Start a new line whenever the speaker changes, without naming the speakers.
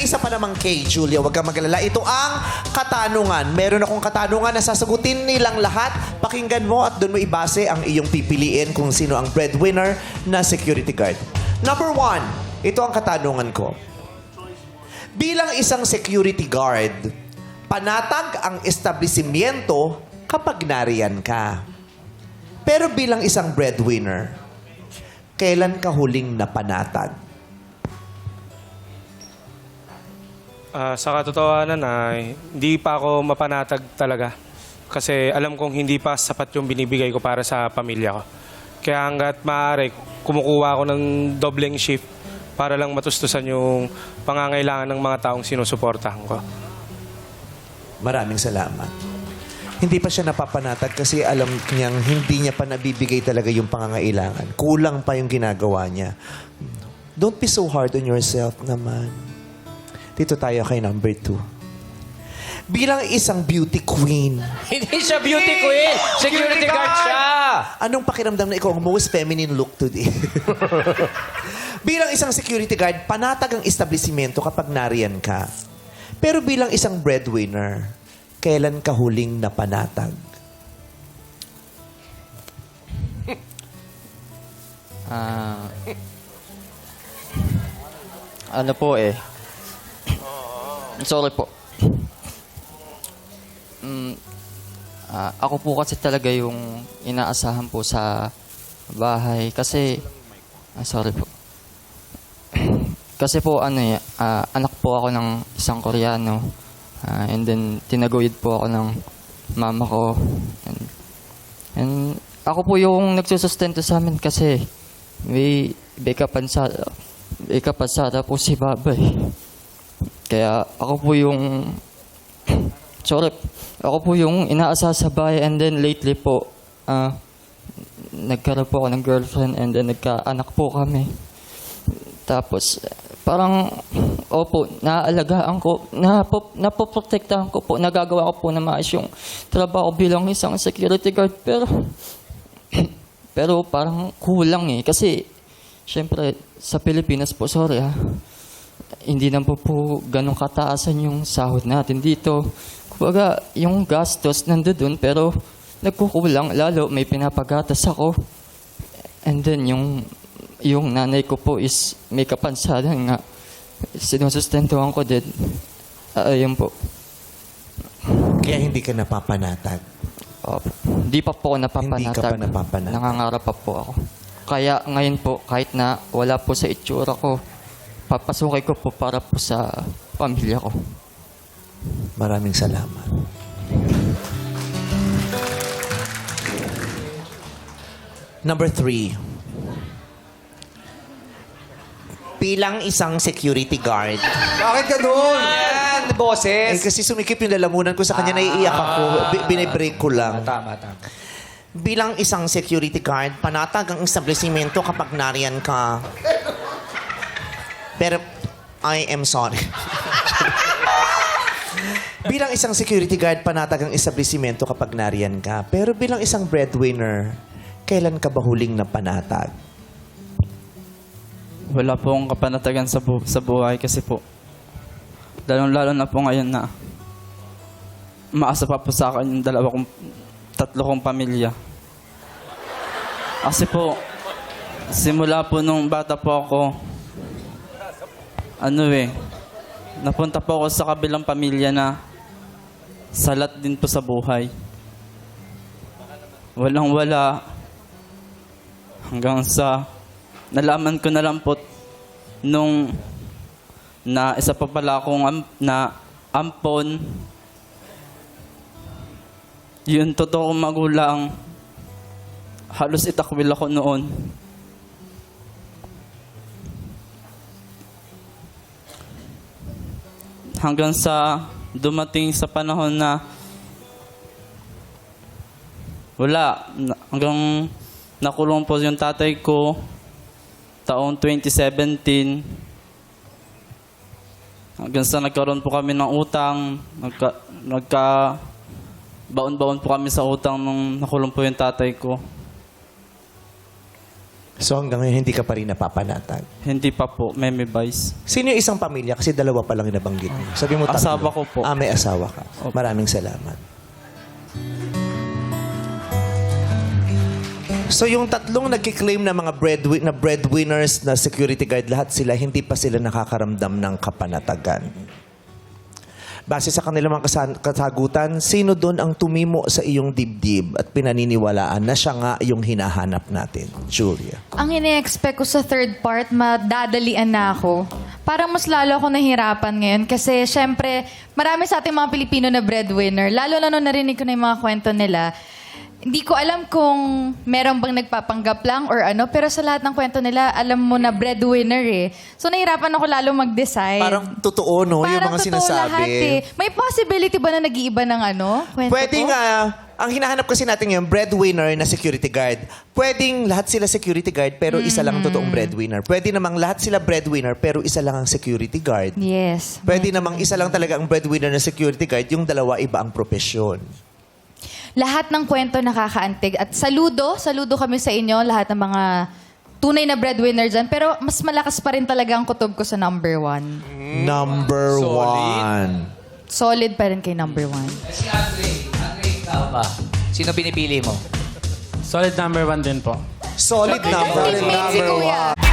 Isa pa namang kay Julia, huwag kang magalala. Ito ang katanungan. Meron akong katanungan na sasagutin nilang lahat. Pakinggan mo at doon mo ibase ang iyong pipiliin kung sino ang breadwinner na security guard. Number one, ito ang katanungan ko. Bilang isang security guard, panatag ang establishmento kapag nariyan ka. Pero bilang isang breadwinner, kailan ka huling napanatag?
Ah, sa katotohanan ay hindi pa ako mapanatag talaga. Kasi alam kong hindi pa sapat yung binibigay ko para sa pamilya ko. Kaya hanggat maaari, kumukuha ako ng dobleng shift para lang matustusan yung pangangailangan ng mga taong sinusuportahan ko.
Maraming salamat. Hindi pa siya napapanatag kasi alam niyang hindi niya pa nabibigay talaga yung pangangailangan. Kulang pa yung ginagawa niya. Don't be so hard on yourself naman. Dito tayo kay number two. Bilang isang beauty queen,
Hindi siya beauty queen. Security guard siya.
anong pakiramdam na ikaw ang most feminine look today? bilang isang security guard, panatag ang establishmento kapag nariyan ka. Pero bilang isang breadwinner, kailan ka huling napanatag?
Ah. ano po eh. Sorry po. Mm, ah, ako po kasi talaga yung inaasahan po sa bahay kasi ah, sorry po. kasi po ano eh, ah, anak po ako ng isang Koreano. Ah, and then tinaguyod po ako ng mama ko. And, and ako po yung nagsusustento sa amin kasi may beka pansada, beka pansada po si babay. Kaya ako po yung sorry, ako po yung inaasa sa bahay and then lately po ah nagkaroon po ako ng girlfriend and then nagkaanak po kami. Tapos parang opo, naaalagaan ko, napo, napoprotektahan ko po, nagagawa ko po na maayos yung trabaho bilang isang security guard pero pero parang kulang eh. Kasi, syempre, sa Pilipinas po, sorry ha, hindi na po po ganun kataasan yung sahod natin dito. Kumbaga, yung gastos nandoon pero nagkukulang. Lalo, may pinapagatas ako. And then, yung, yung nanay ko po is may kapansanan nga. Sinusustentuhan ko din. Ah, ayun po.
Kaya hindi ka napapanatag.
Opo. Hindi pa po napapanatag.
Hindi ka pa napapanatag.
Nangangarap pa po ako. Kaya ngayon po, kahit na wala po sa itsura ko, papasukin ko po para po sa pamilya ko.
Maraming salamat. Number three. Bilang isang security guard.
Bakit ganun? Yan,
Eh,
boses.
kasi sumikip yung lalamunan ko sa kanya, naiiyak ako. Bi- Binibreak ko lang.
Tama, tama.
Bilang isang security guard, panatag ang establishmento kapag nariyan ka. Pero, I am sorry. bilang isang security guard, panatag ang establishmento kapag nariyan ka. Pero bilang isang breadwinner, kailan ka ba huling na panatag?
Wala po akong kapanatagan sa, bu- sa buhay kasi po, lalong-lalo na po ngayon na maasa pa po sa akin yung dalawa kong, tatlo kong pamilya. Kasi po, simula po nung bata po ako, ano eh, napunta po ako sa kabilang pamilya na salat din po sa buhay. Walang-wala hanggang sa nalaman ko na lang po nung na isa pa pala akong am, na ampon. Yun totoo magulang. Halos itakwil ako noon hanggang sa dumating sa panahon na wala hanggang nakulong po yung tatay ko taong 2017 hanggang sa nagkaroon po kami ng utang nagka, nagka baon-baon po kami sa utang nung nakulong po yung tatay ko
So hanggang ngayon, hindi ka pa rin napapanatag.
Hindi pa po, Meme Vice.
Sino yung isang pamilya? Kasi dalawa pa lang yung nabanggit mo. Sabi mo tatlo.
Asawa ko po.
Ah, may asawa ka.
Opo.
Maraming salamat. So yung tatlong nagkiklaim na mga breadwi- na breadwinners na security guard, lahat sila, hindi pa sila nakakaramdam ng kapanatagan. Base sa kanilang mga kasan- kasagutan, sino doon ang tumimo sa iyong dibdib at pinaniniwalaan na siya nga yung hinahanap natin? Julia.
Ang ine-expect ko sa third part, madadalian na ako. Parang mas lalo ako nahirapan ngayon kasi syempre, marami sa ating mga Pilipino na breadwinner. Lalo na nung narinig ko na yung mga kwento nila. Hindi ko alam kung meron bang nagpapanggap lang or ano, pero sa lahat ng kwento nila, alam mo na breadwinner eh. So nahirapan ako lalo mag-decide.
Parang totoo, no? yung
Parang
mga
totoo
sinasabi.
lahat eh. May possibility ba na nag-iiba ng ano? Kwento
Pwede
ko?
nga, ang hinahanap kasi natin yung breadwinner na security guard. Pwedeng lahat sila security guard pero isa lang ang totoong breadwinner. Pwede namang lahat sila breadwinner pero isa lang ang security guard.
Yes.
Pwede namang isa lang talaga ang breadwinner na security guard, yung dalawa iba ang profesyon.
Lahat ng kwento nakakaantig. At saludo, saludo kami sa inyo, lahat ng mga tunay na breadwinner dyan. Pero mas malakas pa rin talaga ang kutob ko sa number one.
Number one.
Solid pa rin kay number one.
Ikaw ba? Sino pinipili mo?
Solid number one din po.
Solid number,
Solid
number
si Kuya.
one.